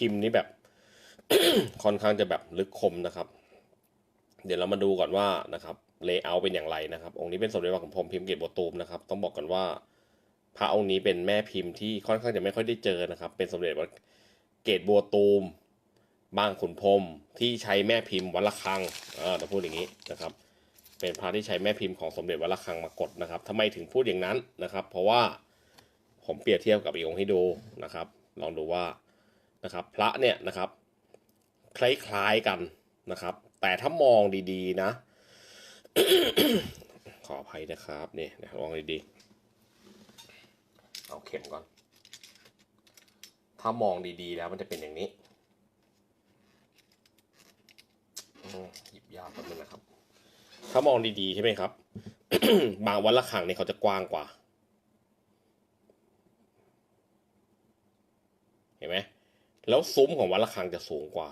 พิมพ์นี้แบบ ค่อนข้างจะแบบลึกคมนะครับ เดี๋ยวเรามาดูก่อนว่านะครับเลเยอร์เป็นอย่างไรนะครับ องค์นี้เป็นสมเด็จพระของผมพิมพ์เกตโบตูมนะครับ ต้องบอกก่อนว่า พระองค์นี้เป็นแม่พิมพ์ที่ค่อนข้างจะไม่ค่อยได้เจอนะครับ เป็นสมเด็จวัดเกตบัวตูมบางขุนพรมที่ใช้แม่พิมพ์วัละคังเออเราพูดอย่างนี้นะครับ เป็นพระที่ใช้แม่พิมพ์ของสมเด็จวัละคังมากดนะครับทำไมถึงพูดอย่างนั้นนะครับ เพราะว่าผมเปรียบเทียบกับอีกองค์ให้ดูนะครับ ลองดูว่า นะครับ พระเนี่ยนะครับ คล้ายๆกันนะครับ แต่ถ้ามองดีๆนะ ขออภัยนะครับนี่นะมองดีๆเอาเข็มก่อน ถ้ามองดีๆแล้วมันจะเป็นอย่างนี้หยิบยากแป๊บนึงนะครับ ถ้ามองดีๆใช่ไหมครับ บางวันละครังเนี่ยเขาจะกว้างกว่า เห็นไหม แล้วซุ้มของวันละครั้งจะสูงกว่า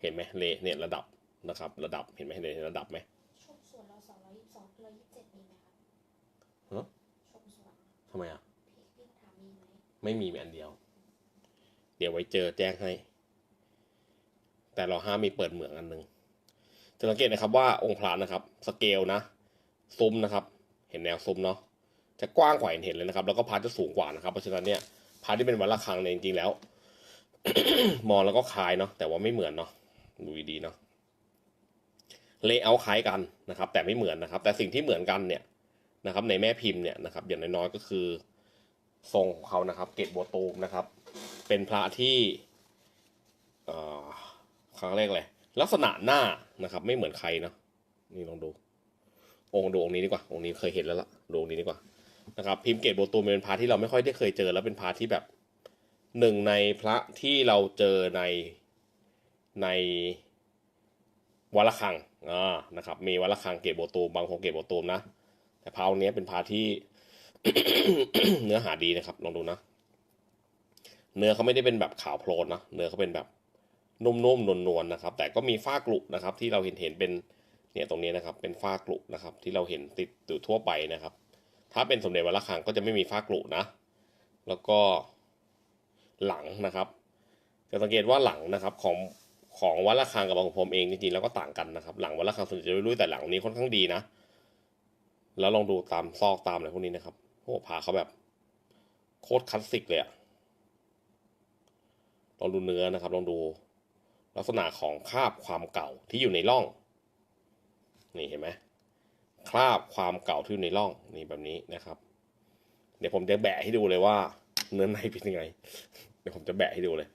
เห็นไหมเลเนี่ยระดับนะครับ ระดับเห็นไหมเห็นระดับไหมชมสวนเราสองร้อยยี่สิบสองร้อยยี่สิบเจ็ดมีไหมครับฮะชมสวนทำไมอะพี่พี่ถามมีไหมไม่มีมีอันเดียว เดี๋ยวไว้เจอแจ้งให้ แต่เราห้ามมีเปิดเหมืองอันหนึ่งจะสังเกตนะครับว่าองค์พระนะครับ สเกลนะซุ้มนะครับ เห็นแนวซุ้มเนาะจะกว้างกว่าเห็นเห็นเลยนะครับ แล้วก็พาจะสูงกว่านะครับ เพราะฉะนั้นเนี่ย พาที่เป็นวันละครั้งเนี่ยจริงๆแล้ว มองแล้วก็คล้ายเนาะแต่ว่าไม่เหมือนเนาะดูดีเนาะเลเยอร์คล้ายกันนะครับ แต่ไม่เหมือนนะครับ แต่สิ่งที่เหมือนกันเนี่ยนะครับ ในแม่พิมพ์เนี่ยนะครับ อย่างน้อยๆก็คือทรงของเขานะครับ เกตบัวตูมนะครับ เป็นพระที่เอ่อเขาเรียกอะไรลักษณะหน้านะครับ ไม่เหมือนใครเนาะนี่ลองดู องค์ดูองค์นี้ดีกว่า องค์นี้เคยเห็นแล้วล่ะดูองค์นี้ดีกว่า นะครับพิมพ์เกตโบตูมเป็นพระที่เราไม่ค่อยได้เคยเจอ แล้วเป็นพระที่แบบหนึ่งในพระที่เราเจอในในวัละคังอ่านะครับ มีวัละคังเกตโบตูมบางคงเกตโบตูมนะแต่พระองค์นี้เป็นพระที่เนื้อหาดีนะครับลองดูนะ เนื้อเขาไม่ได้เป็นแบบขาวโพลนนะเนื้อเขาเป็นแบบนุ่มๆนวลๆนะครับ แต่ก็มีฝ้ากลุนะครับ ที่เราเห็นเห็นเป็นเนี่ยตรงนี้นะครับ เป็นฝ้ากลุนะครับ ที่เราเห็นติดอยู่ทั่วไปนะครับ ถ้าเป็นสมเด็จวัดระฆังก็จะไม่มีฝ้ากลุนะ แล้วก็หลังนะครับ จะสังเกตว่าหลังนะครับของของวัดระฆังกับบางขุพรมเองจริงๆแล้วก็ต่างกันนะครับ หลังวัดระฆังส่วนใหญ่จะรุ่ยแต่หลังนี้ค่อนข้างดีนะ แล้วลองดูตามซอกตามอะไรพวกนี้นะครับโอ้พาเขาแบบโคตรคลาสสิกเลยอะลองดูเนื้อนะครับลองดูลักษณะของคาบความเก่าที่อยู่ในร่อง นี่เห็นไหม คราบความเก่าที่อยู่ในร่องนี่แบบนี้นะครับ เดี๋ยวผมจะแบะให้ดูเลยว่า เนื้อในเป็นยังไง เดี๋ยวผมจะแบะให้ดูเลย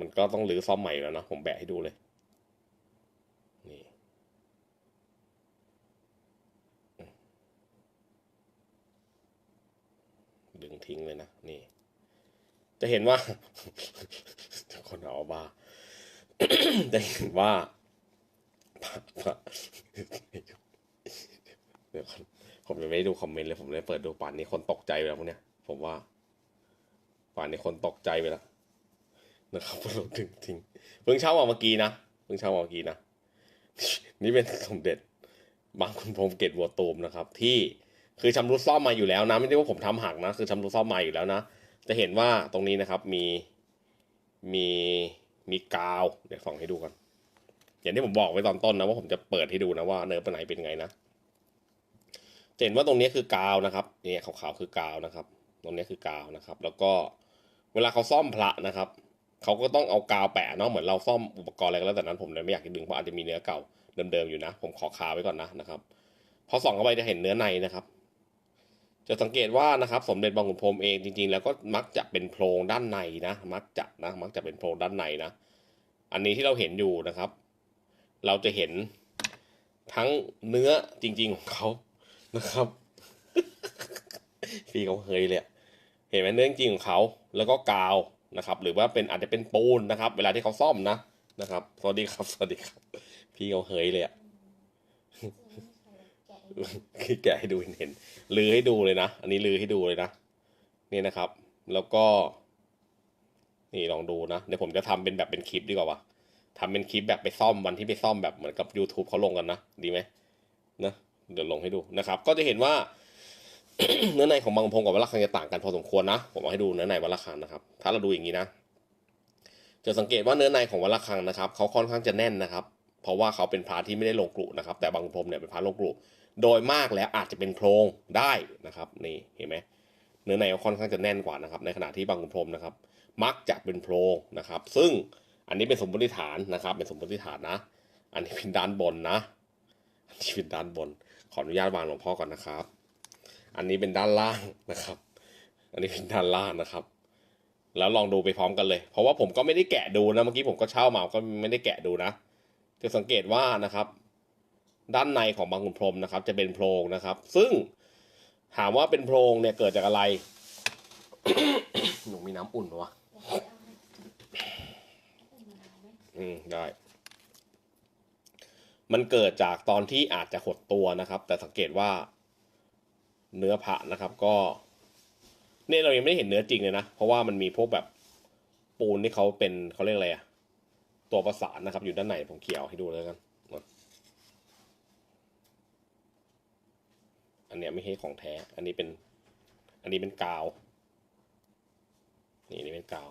มันก็ต้องรื้อซ่อมใหม่แล้วนะผมแบะให้ดูเลยนี่ดึงทิ้งเลยนะนี่ จะเห็นว่าคนเอาบ้าจะเห็นว่า เดี๋ยวผมยังไม่ได้ดูคอมเมนต์เลย ผมเลยเปิดดูป่านนี้คนตกใจไปแล้วพวกเนี้ย ผมว่า ป่านนี้คนตกใจไปแล้วนะครับพราะเราถึงทิ้งเพิ่งเช่ามาเมื่อกี้นะเพิ่งเช่ามาเมื่อกี้นะ นี่เป็นสมเด็จ บางคุณพรมเกตวัวตูมนะครับ ที่คือชำรุดซ่อมมาอยู่แล้วนะ ไม่ได้ว่าผมทำหักนะ คือชำรุดซ่อมมาอยู่แล้วนะ จะเห็นว่าตรงนี้นะครับมีมีมีกาว เดี๋ยวส่องให้ดูก่อน อย่างที่ผมบอกไว้ตอนต้นนะว่าผมจะเปิดให้ดูนะว่าเนื้อเป็นไหนเป็นไงนะเห็นว่าตรงนี้คือกาวนะครับเนี่ยขาวๆคือกาวนะครับ ตรงนี้คือกาวนะครับ แล้วก็เวลาเขาซ่อมพระนะครับเขาก็ต้องเอากาวแปะเนาะเหมือนเราซ่อมอุปกรณ์อะไรก็แล้วแต่นั้นผมเลยไม่อยากจะดึงเพราะอาจจะมีเนื้อเก่าเดิมๆอยู่นะ ผมขอคาไว้ก่อนนะนะครับพอส่องเข้าไปจะเห็นเนื้อในนะครับ จะสังเกตว่านะครับ สมเด็จบางขุนพรหมเองจริงๆ แล้วก็มักจะเป็นโพรงด้านในนะ มักจะนะมักจะเป็นโพรงด้านในนะ อันนี้ที่เราเห็นอยู่นะครับ เราจะเห็นทั้งเนื้อจริง ๆ ของเขานะครับพี่เขาเฮยเลยเห็นไหมเนื้อจริงของเขาแล้วก็กาวนะครับ หรือว่าเป็นอาจจะเป็นปูนนะครับ เวลาที่เขาซ่อมนะนะครับสวัสดีครับสวัสดีครับ พี่เขาเฮยเลยอะจริงไม่ใช่แกะคือแกะให้ดูเห็นเลือให้ดูเลยนะ อันนี้ลือให้ดูเลยนะ นี่นะครับ แล้วก็ นี่ลองดูนะ เดี๋ยวผมจะทำเป็นแบบเป็นคลิปดีกว่าวะ ทำเป็นคลิปแบบไปซ่อมวันที่ไปซ่อมแบบเหมือนกับ YouTube เขาลงกันนะ ดีไหมนะเดี๋ยวลงให้ดูนะครับ ก็จะเห็นว่า เนื้อในของบางพงกับวัดระฆังจะต่างกันพอสมควรนะ ผมเอาให้ดูเนื้อในวัดระฆังนะครับ ถ้าเราดูอย่างนี้นะ จะสังเกตว่าเนื้อในของวัดระฆังนะครับเขาค่อนข้างจะแน่นนะครับ เพราะว่าเขาเป็นพระที่ไม่ได้ลงกรุนะครับ แต่บางพรมเนี่ยเป็นพระลงกรุโดยมากแล้วอาจจะเป็นโพรงได้นะครับ นี่เห็นไหมเนื้อในค่อนข้างจะแน่นกว่านะครับ ในขณะที่บางพรมนะครับ มักจะเป็นโพรงนะครับ ซึ่ง อันนี้เป็นสมมติฐานนะครับ เป็นสมมติฐานนะ อันนี้เป็นด้านบนนะ อันนี้เป็นด้านบน ขออนุญาตวางหลวงพ่อก่อนนะครับ อันนี้เป็นด้านล่างนะครับ อันนี้เป็นด้านล่างนะครับ แล้วลองดูไปพร้อมกันเลย เพราะว่าผมก็ไม่ได้แกะดูนะ เมื่อกี้ผมก็เช่ามา ก็ไม่ได้แกะดูนะ จะสังเกตว่านะครับ ด้านในของบางขุนพรมนะครับ จะเป็นโพรงนะครับ ซึ่งถามว่าเป็นโพรงเนี่ยเกิดจากอะไร หนูมีน้ำอุ่นปะวะ เดี๋ยวเอาให้อุ่นมะนาวไหม อืมได้ มันเกิดจากตอนที่อาจจะหดตัวนะครับ แต่สังเกตว่าเนื้อพระนะครับก็เนี่ยเรายังไม่ได้เห็นเนื้อจริงเลยนะ เพราะว่ามันมีพวกแบบปูนที่เขาเป็นเขาเรียกอะไรอะตัวประสานนะครับ อยู่ด้านในผมเขียวให้ดูเลยกันอันเนี้ยไม่ใช่ของแท้ อันนี้เป็น อันนี้เป็นกาว นี่นี่เป็นกาว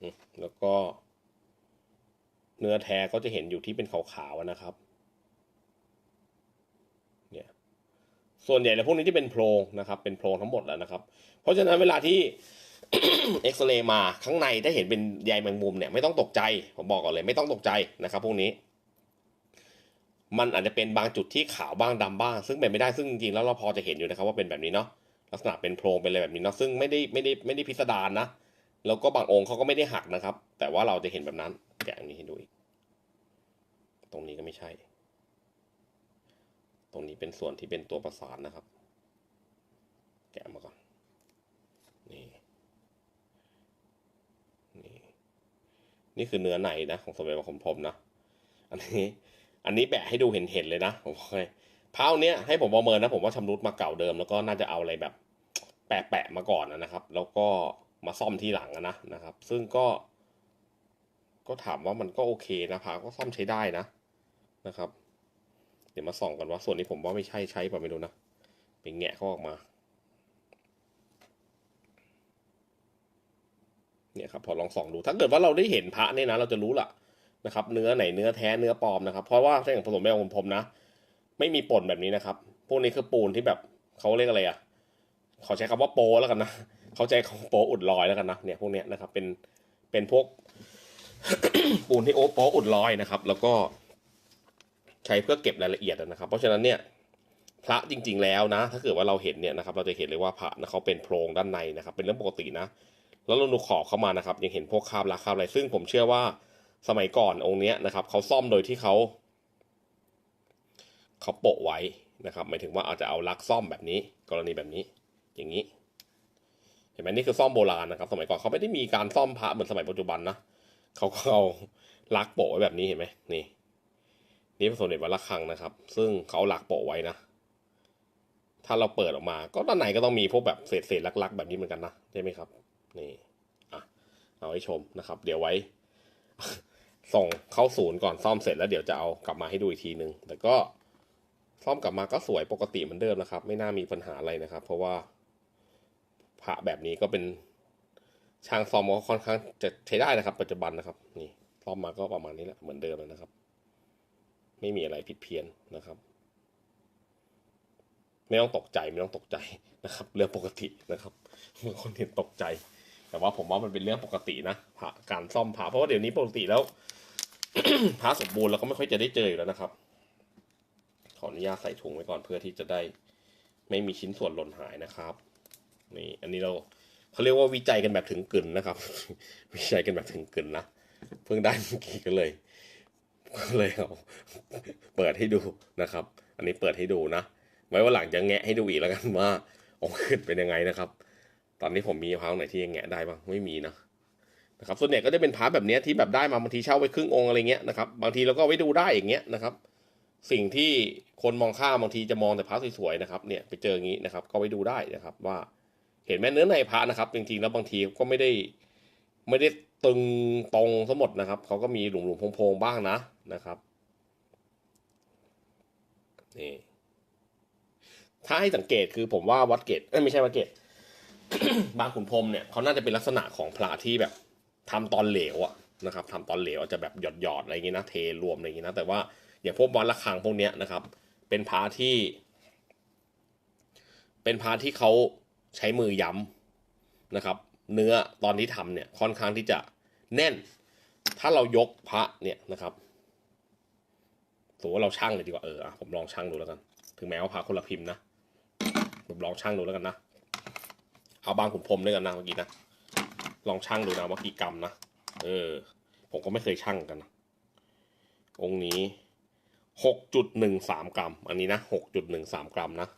อืม แล้วก็ เนื้อแท้ก็จะเห็นอยู่ที่เป็นขาวๆนะครับ เนี่ย ส่วนใหญ่แล้วพวกนี้ที่เป็นโพรงนะครับ เป็นโพรงทั้งหมดแล้วนะครับ เพราะฉะนั้นเวลาที่เอ็กซเรย์มาข้างในถ้าเห็นเป็นใยแมงมุมเนี่ยไม่ต้องตกใจผมบอกก่อนเลยไม่ต้องตกใจนะครับพวกนี้ มันอาจจะเป็นบางจุดที่ขาวบ้างดำบ้าง ซึ่งเป็นไม่ได้ซึ่งจริงๆแล้วเราพอจะเห็นอยู่นะครับว่าเป็นแบบนี้เนาะลักษณะเป็นโพรงเป็นอะไรแบบนี้เนาะซึ่งไม่ได้ไม่ได้ไม่ได้พิสดารนะ แล้วก็บางองค์เขาก็ไม่ได้หักนะครับ แต่ว่าเราจะเห็นแบบนั้นแกะอันนี้ให้ดูอีก ตรงนี้ก็ไม่ใช่ ตรงนี้เป็นส่วนที่เป็นตัวประสานนะครับ แกะมาก่อน นี่ นี่ นี่คือเนื้อในนะ ของสมเด็จพระคมพรมนะ อันนี้ อันนี้แบะให้ดูเห็นเห็นเลยนะผมบอกให้เท้าเนี้ยให้ผมประเมินนะผมว่าชำรุดมาเก่าเดิม แล้วก็น่าจะเอาอะไรแบบ แปะแปะๆมาก่อนนะครับ แล้วก็ มาซ่อมทีหลังอะนะนะครับ ซึ่งก็ ก็ถามว่ามันก็โอเคนะพาก็ซ่อมใช้ได้นะนะครับ เดี๋ยวมาส่องกันว่าส่วนนี้ผมว่าไม่ใช่ใช้ป่ะไม่รู้นะเป็นแงะเขาออกมา เนี่ยครับพอลองส่องดู ถ้าเกิดว่าเราได้เห็นพระเนี่ยนะ เราจะรู้ละนะครับ เนื้อไหนเนื้อแท้เนื้อปลอมนะครับ เพราะว่าถ้าอย่างผสมแม่ของผมนะ ไม่มีป่นแบบนี้นะครับ พวกนี้คือปูนที่แบบเขาเรียกอะไรอะขาใช้คำว่าโปแล้วกันนะ เขาใจของโป๊อุดรอยแล้วกันนะเนี่ยพวกเนี้ยนะครับเป็นเป็นพวกปูนที่โอ๊โป๊อุดรอยนะครับ แล้วก็ใช้เพื่อเก็บรายละเอียดนะครับ เพราะฉะนั้นเนี่ยพระจริง ๆ แล้วนะ ถ้าเกิดว่าเราเห็นเนี่ยนะครับ เราจะเห็นเลยว่าพระนะเขาเป็นโพรงด้านในนะครับ เป็นเรื่องปกตินะ แล้วเราดูขอบเข้ามานะครับ ยังเห็นพวกคาบลักคาบอะไร ซึ่งผมเชื่อว่าสมัยก่อนองค์เนี้ยนะครับเขาซ่อมโดยที่เขาเขาโปะไว้นะครับ หมายถึงว่าอาจจะเอาลักซ่อมแบบนี้ กรณีแบบนี้ อย่างนี้ ห็นไหมนี่คือซ่อมโบราณนะครับ สมัยก่อนเขาไม่ได้มีการซ่อมพระเหมือนสมัยปัจจุบันนะเขาก็เอาลักโปะไว้แบบนี้เห็นไหมนี่ นี่พระสมเด็จวัดระฆังนะครับ ซึ่งเขาลักโปะไว้นะ ถ้าเราเปิดออกมา ก็ด้านในก็ต้องมีพวกแบบเศษเศษลักๆ แบบนี้เหมือนกันนะใช่ไหมครับ นี่อะเอาไว้ชมนะครับ เดี๋ยวไว้ ส่งเข้าศูนย์ก่อนซ่อมเสร็จแล้วเดี๋ยวจะเอากลับมาให้ดูอีกทีนึงแต่ก็ซ่อมกลับมาก็สวยปกติเหมือนเดิมนะครับ ไม่น่ามีปัญหาอะไรนะครับ เพราะว่า พระแบบนี้ก็เป็นช่างซ่อมก็ค่อนข้างจะใช้ได้นะครับ ปัจจุบันนะครับ นี่ซ่อมมาก็ประมาณนี้แหละเหมือนเดิมเลยนะครับ ไม่มีอะไรผิดเพี้ยนนะครับ ไม่ต้องตกใจไม่ต้องตกใจนะครับ เรื่องปกตินะครับบางคนเห็นตกใจ แต่ว่าผมว่ามันเป็นเรื่องปกตินะพระการซ่อมพระเพราะว่าเดี๋ยวนี้ปกติแล้วพระสมบูรณ์เราก็ไม่ค่อยจะได้เจออยู่แล้วนะครับ ขออนุญาตใส่ถุงไว้ก่อนเพื่อที่จะได้ ไม่มีชิ้นส่วนหล่นหายนะครับ นี่อันนี้เราเขาเรียกว่าวิจัยกันแบบถึงกึ่นนะครับ วิจัยกันแบบถึงกึ่นนะเพิ่งได้เมื่อกี้ก็เลยก็เลยเอาเปิดให้ดูนะครับ อันนี้เปิดให้ดูนะ ไว้ว่าหลังจะแงะให้ดูอีกแล้วกันว่าองค์ขึ้นเป็นยังไงนะครับ ตอนนี้ผมมีพระองค์ไหนที่ยังแงะได้บ้างไม่มีนะนะครับส่วนใหญ่ก็จะเป็นพระแบบนี้ที่แบบได้มาบางทีเช่าไว้ครึ่งองค์อะไรเงี้ยนะครับบางทีเราก็ไว้ดูได้อย่างเงี้ยนะครับ สิ่งที่คนมองข้ามบางทีจะมองแต่พระสวยๆนะครับเนี่ยไปเจออย่างนี้นะครับ ก็ไว้ดูได้นะครับว่า เห็นไหมเนื้อในพระนะครับ จริงๆแล้วบางทีก็ไม่ได้ไม่ได้ตึงตรงทั้งหมดนะครับเขาก็มีหลุมๆโพงๆบ้างนะนะครับนี่ถ้าให้สังเกตคือผมว่าวัดเกตไม่ใช่วัดเกตบางขุนพรมเนี่ยเขาน่าจะเป็นลักษณะของพระที่แบบทำตอนเหลวอะนะครับทำตอนเหลวอาจจะแบบหยอดหยอดอะไรอย่างงี้นะเทรวมอะไรอย่างงี้นะแต่ว่าอย่างพวกวัดระฆังพวกเนี้ยนะครับ เป็นพระที่ เป็นพระที่เขา ใช้มือย้ำนะครับ เนื้อตอนที่ทำเนี่ยค่อนข้างที่จะแน่น ถ้าเรายกพระเนี่ยนะครับสมมติว่าเราช่างเลยดีกว่าเออผมลองช่างดูแล้วกัน ถึงแม้ว่าพระคนละพิมพ์นะผมลองช่างดูแล้วกันนะเอาบางขุนพรมด้วยกันนะเมื่อกี้นะลองช่างดูนะว่ากี่กรัมนะเออ ผมก็ไม่เคยช่างกันนะองค์นี้หกจุดหนึ่งสามกรัม อันนี้นะหกจุดหนึ่งสามกรัมนะ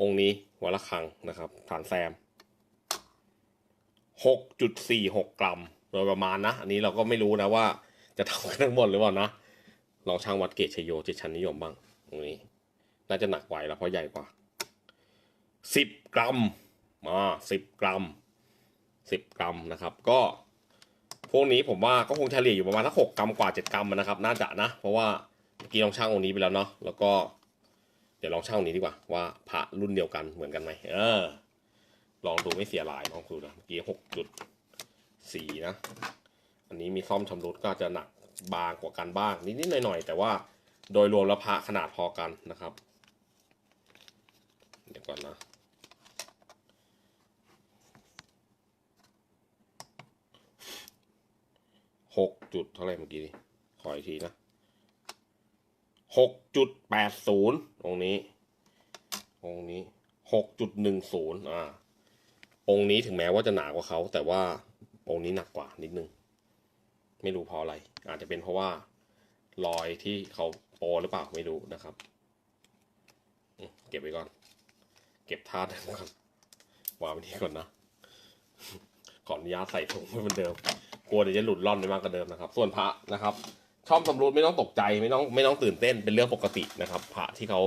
องค์นี้วัดระฆังนะครับฐานแซมหกจุดสี่หกกรัมโดยประมาณนะ อันนี้เราก็ไม่รู้นะว่าจะทำกันทั้งหมดหรือเปล่านะลองช่างวัดเกตชยโยเจชันนิยมบ้างตรงนี้ น่าจะหนักไหวแล้วเพราะใหญ่กว่าสิบกรัมมาสิบกรัมสิบกรัมนะครับ ก็พวกนี้ผมว่าก็คงเฉลี่ยอยู่ประมาณสักหกกรัมกว่าเจ็ดกรัมนะครับ น่าจะนะ เพราะว่าเมื่อกี้ลองช่างองค์นี้ไปแล้วเนาะแล้วก็ เดี๋ยวลองช่างนี้ดีกว่าว่าพระรุ่นเดียวกันเหมือนกันไหมเออ ลองดูไม่เสียหลายลองดูนะเมื่อกี้หกจุดสี่นะ อันนี้มีซ่อมชำรุดก็จะหนักบางกว่ากันบ้างนิดๆหน่อยๆแต่ว่าโดยรวมแล้วพระขนาดพอกันนะครับ เดี๋ยวก่อนนะหกจุดเท่าไหร่เมื่อกี้นี่ขออีกทีนะ หกจุดแปดศูนย์องค์นี้ องค์นี้หกจุดหนึ่งศูนย์อ่า องค์นี้ถึงแม้ว่าจะหนากว่าเขา แต่ว่าองค์นี้หนักกว่านิดนึง ไม่รู้เพราะอะไร อาจจะเป็นเพราะว่ารอยที่เขาโปหรือเปล่าไม่รู้นะครับ เก็บไว้ก่อน เก็บธาตุไว้ก่อนวางไว้ที่ก่อนนะ ขออนุญาตใส่ถุงไว้เหมือนเดิม กลัวเดี๋ยวจะหลุดล่อนไปมากกว่าเดิมนะครับ ส่วนพระนะครับ ช่อมสำรุดไม่ต้องตกใจไม่ต้องไม่ต้องตื่นเต้นเป็นเรื่องปกตินะครับพระที่เขา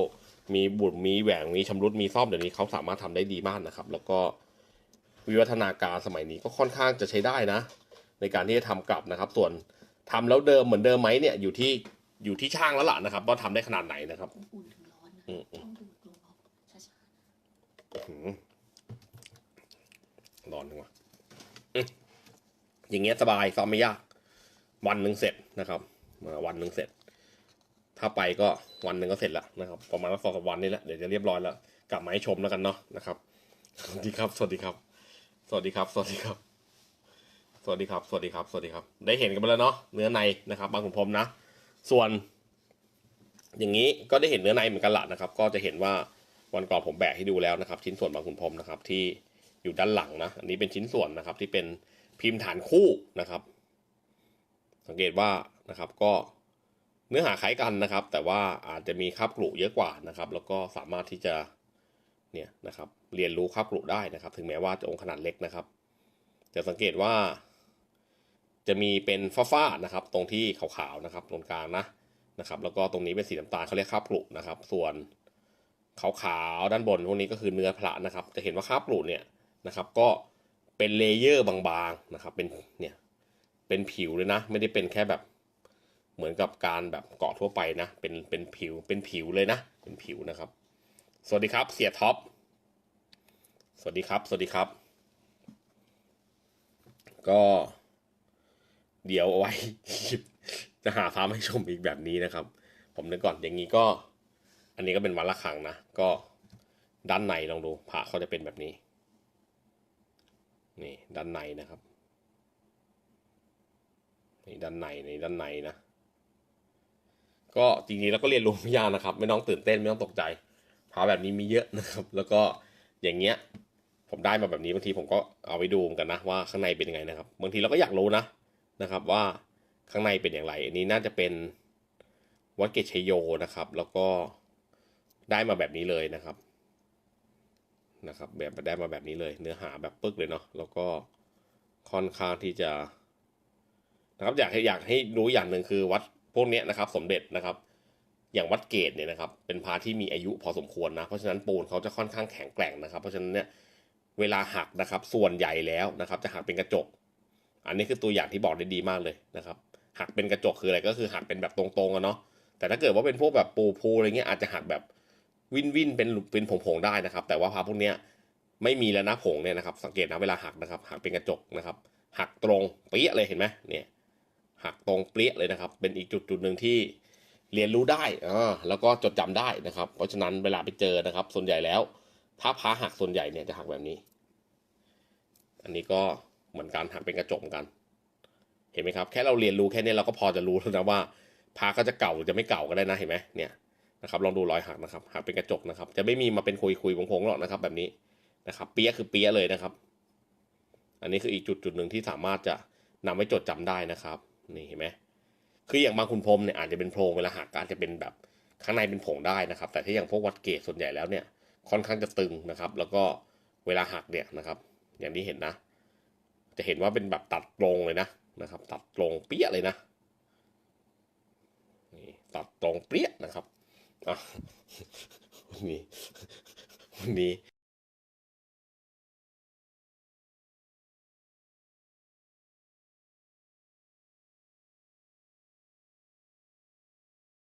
มีบุตรมีแหวงมีชำรุดมีซ่อมเดี๋ยวนี้เขาสามารถทำได้ดีมากนะครับ แล้วก็วิวัฒนาการสมัยนี้ก็ค่อนข้างจะใช้ได้นะ ในการที่จะทำกลับนะครับ ส่วนทำแล้วเดิมเหมือนเดิมไหมเนี่ยอยู่ที่อยู่ที่ช่างแล้วล่ะนะครับว่าทำได้ขนาดไหนนะครับอุ่นถึงร้อนนะอืมอืมต้องดูดลมเอาช้าอื้อหือร้อนจังวะอืมอย่างเงี้ยสบายซ้อมไม่ยาก วันหนึ่งเสร็จนะครับ มาวันหนึ่งเสร็จ ถ้าไปก็วันหนึ่งก็เสร็จแล้วนะครับ ประมาณสองสามวันนี่แหละเดี๋ยวจะเรียบร้อยแล้ว กลับมาให้ชมแล้วกันเนาะนะครับ สวัสดีครับ สวัสดีครับ สวัสดีครับ สวัสดีครับ สวัสดีครับ สวัสดีครับ สวัสดีครับ ได้เห็นกันไปแล้วเนาะเนื้อในนะครับ บางขุนพรมนะ ส่วน อย่างนี้ก็ได้เห็นเนื้อในเหมือนกันละนะครับ ก็จะเห็นว่าวันก่อนผมแบกให้ดูแล้วนะครับ ชิ้นส่วนบางขุนพรมนะครับ ที่อยู่ด้านหลังนะ อันนี้เป็นชิ้นส่วนนะครับ ที่เป็นพิมพ์ฐานคู่นะครับ สังเกตว่า นะครับ ก็เนื้อหาคล้ายกันนะครับ แต่ว่าอาจจะมีคาบกรุเยอะกว่านะครับ แล้วก็สามารถที่จะเนี่ยนะครับเรียนรู้คาบกรุได้นะครับ ถึงแม้ว่าจะองค์ขนาดเล็กนะครับ จะสังเกตว่า จะมีเป็นฟ้าๆนะครับ ตรงที่ขาวๆนะครับตรงกลางนะนะครับ แล้วก็ตรงนี้เป็นสีน้ำตาลเขาเรียกคาบกรุนะครับ ส่วนขาวๆด้านบนพวกนี้ก็คือเนื้อพระนะครับ จะเห็นว่าคาบกรุเนี่ยนะครับ ก็เป็นเลเยอร์บางๆนะครับ เป็นเนี่ยเป็นผิวเลยนะ ไม่ได้เป็นแค่แบบ เหมือนกับการแบบเกาะทั่วไปนะ เป็นเป็นผิวเป็นผิวเลยนะ เป็นผิวนะครับ สวัสดีครับเสียท็อปสวัสดีครับ สวัสดีครับ ก็เดี๋ยวเอาไว้จะหาพามาให้ชมอีกแบบนี้นะครับ ผมนึกก่อนอย่างนี้ก็ อันนี้ก็เป็นวันละครั้งนะ ก็ด้านในลองดูพระเขาจะเป็นแบบนี้ นี่ด้านในนะครับ นี่ด้านในในด้านในนะ ก็จริงๆแล้วก็เรียนรู้ไม่ยากนะครับ ไม่ต้องตื่นเต้นไม่ต้องตกใจพาแบบนี้มีเยอะนะครับ แล้วก็อย่างเงี้ยผมได้มาแบบนี้บางทีผมก็เอาไปดูกันนะว่าข้างในเป็นยังไงนะครับ บางทีเราก็อยากรู้นะนะครับว่าข้างในเป็นอย่างไร อันนี้น่าจะเป็นวัดเกตชโยนะครับ แล้วก็ได้มาแบบนี้เลยนะครับนะครับ แบบได้มาแบบนี้เลย เนื้อหาแบบปึ๊กเลยเนาะแล้วก็ค่อนข้างที่จะนะครับอยากให้อยากให้รู้อย่างหนึ่งคือวัด พวกเนี้ยนะครับสมเด็จนะครับ อย่างวัดเกตเนี่ยนะครับเป็นพระที่มีอายุพอสมควรนะเพราะฉะนั้นปูนเขาจะค่อนข้างแข็งแกร่งนะครับ เพราะฉะนั้นเนี่ยเวลาหักนะครับส่วนใหญ่แล้วนะครับ จะหักเป็นกระจก อันนี้คือตัวอย่างที่บอกได้ดีมากเลยนะครับ หักเป็นกระจกคืออะไรก็คือหักเป็นแบบตรงๆอะเนาะแต่ถ้าเกิดว่าเป็นพวกแบบปูพูอะไรเงี้ยอาจจะหักแบบวินวินเป็นเป็นผงๆได้นะครับ แต่ว่าพระพวกเนี้ยไม่มีแล้วนะผงเนี่ยนะครับ สังเกตนะเวลาหักนะครับ หักเป็นกระจกนะครับ หักตรงเปี้ยเลยเห็นไหมเนี่ย หักตรงเปรี้ยเลยนะครับ เป็นอีกจุดจุดหนึ่งที่เรียนรู้ได้อ่าแล้วก็จดจำได้นะครับ เพราะฉะนั้นเวลาไปเจอนะครับ ส่วนใหญ่แล้ว ถ้าพระหักส่วนใหญ่เนี่ยจะหักแบบนี้ อันนี้ก็เหมือนการหักเป็นกระจกกัน เห็นไหมครับ แค่เราเรียนรู้แค่นี้เราก็พอจะรู้แล้วนะว่าพระก็จะเก่าหรือจะไม่เก่าก็ได้นะเห็นไหมเนี่ยนะครับลองดูรอยหักนะครับหักเป็นกระจกนะครับ จะไม่มีมาเป็นคุยคุยๆผงๆหรอกนะครับ แบบนี้นะครับ เปี้ยคือเปี้ยเลยนะครับ อันนี้คืออีกจุดจุดหนึ่งที่สามารถจะนำไว้จดจำได้นะครับ นี่เห็นไหมคืออย่างบางคุณพรมเนี่ยอาจจะเป็นโพรงเวลาหักก็อาจจะเป็นแบบข้างในเป็นผงได้นะครับ แต่ที่อย่างพวกวัดเกตส่วนใหญ่แล้วเนี่ยค่อนข้างจะตึงนะครับ แล้วก็เวลาหักเนี่ยนะครับ อย่างที่เห็นนะ จะเห็นว่าเป็นแบบตัดตรงเลยนะนะครับ ตัดตรงเปี้ยเลยนะนี่ตัดตรงเปี้ยนะครับอะวันนี้วันนี้